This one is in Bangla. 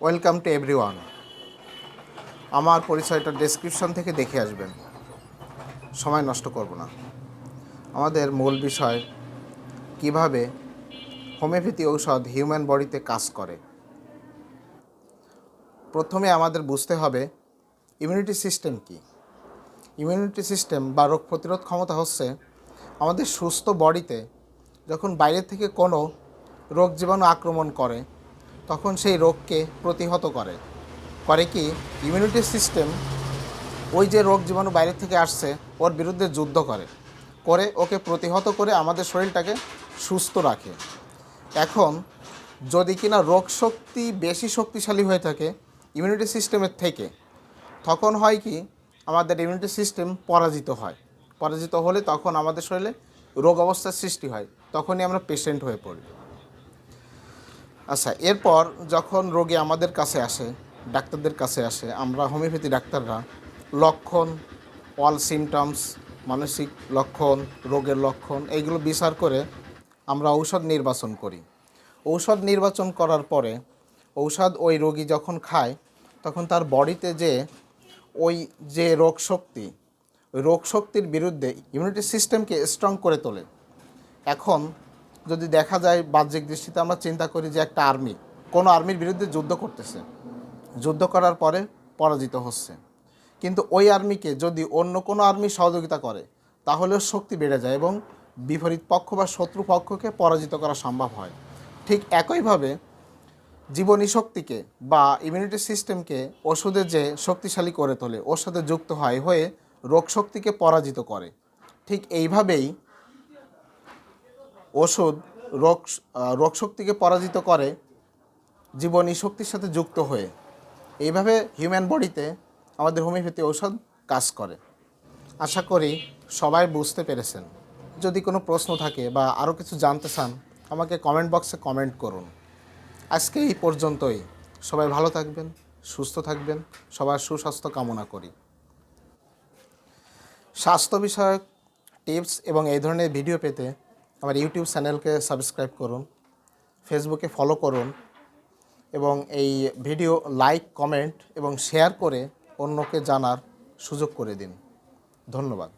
ওয়েলকাম টু এভরিওয়ান আমার পরিচয়টা ডেসক্রিপশন থেকে দেখে আসবেন। সময় নষ্ট করব না। আমাদের মূল বিষয়, কীভাবে হোমিওপ্যাথি ঔষধ হিউম্যান বডিতে কাজ করে। প্রথমে আমাদের বুঝতে হবে ইমিউনিটি সিস্টেম কি? ইমিউনিটি সিস্টেম বা রোগ প্রতিরোধ ক্ষমতা হচ্ছে আমাদের সুস্থ বডিতে যখন বাইরে থেকে কোনো রোগ জীবাণু আক্রমণ করে তখন সেই রোগকে প্রতিহত করে। করে কি ইমিউনিটি সিস্টেম ওই যে রোগ জীবাণু বাইরে থেকে আসছে, ওর বিরুদ্ধে যুদ্ধ করে। করে ওকে প্রতিহত করে আমাদের শরীরটাকে সুস্থ রাখে। এখন যদি কিনা রোগ শক্তি বেশি শক্তিশালী হয়ে থাকে ইমিউনিটি সিস্টেমের থেকে, তখন হয় কি, আমাদের ইমিউনিটি সিস্টেম পরাজিত হয়। পরাজিত হলে তখন আমাদের শরীরে রোগ অবস্থার সৃষ্টি হয়। তখনই আমরা পেশেন্ট হয়ে পড়ি। আচ্ছা এরপর যখন রোগী আমাদের কাছে আসে, ডাক্তারদের কাছে আসে, আমরা হোমিওপ্যাথি ডাক্তাররা, লক্ষণ অল সিমটমস মানসিক লক্ষণ, রোগের লক্ষণ এইগুলো বিচার করে আমরা ঔষধ নির্বাচন করি। ঔষধ নির্বাচন করার পরে ঔষধ ওই রোগী যখন খায়, তখন তার বডিতে যে ওই যে রোগ শক্তি ওই রোগ শক্তির বিরুদ্ধে ইমিউনিটি সিস্টেমকে স্ট্রং করে তোলে। এখন যদি দেখা যায় বাহ্যিক দৃষ্টিতে আমরা চিন্তা করি যে একটা আর্মি, কোনো আর্মির বিরুদ্ধে যুদ্ধ করতেছে, যুদ্ধ করার পরে পরাজিত হচ্ছে। কিন্তু ওই আর্মিকে যদি অন্য কোনো আর্মি সহযোগিতা করে, তাহলেও শক্তি বেড়ে যায় এবং বিপরীত পক্ষ বা শত্রু পক্ষকে পরাজিত করা সম্ভব হয়। ঠিক একইভাবে জীবনী শক্তিকে বা ইমিউনিটি সিস্টেমকে ওষুধে যে শক্তিশালী করে তোলে, ওর সাথে যুক্ত হয় হয়ে রোগ শক্তিকে পরাজিত করে। ঠিক এইভাবেই ওষুধ রোগ রোগ শক্তিকে পরাজিত করে, জীবনী শক্তির সাথে যুক্ত হয়ে। এইভাবে হিউম্যান বডিতে আমাদের হোমিওপ্যাথি ঔষধ কাজ করে। আশা করি সবাই বুঝতে পেরেছেন। যদি কোনো প্রশ্ন থাকে বা আরও কিছু জানতে চান, আমাকে কমেন্ট বক্সে কমেন্ট করুন। আজকে এই পর্যন্তই। সবাই ভালো থাকবেন, সুস্থ থাকবেন, সবার সুস্বাস্থ্য কামনা করি। স্বাস্থ্য বিষয়ক টিপস এবং এই ধরনের ভিডিও পেতে আমার ইউটিউব চ্যানেলকে সাবস্ক্রাইব করুন, ফেসবুকে ফলো করুন এবং এই ভিডিও লাইক কমেন্ট এবং শেয়ার করে অন্যকে জানার সুযোগ করে দিন। ধন্যবাদ।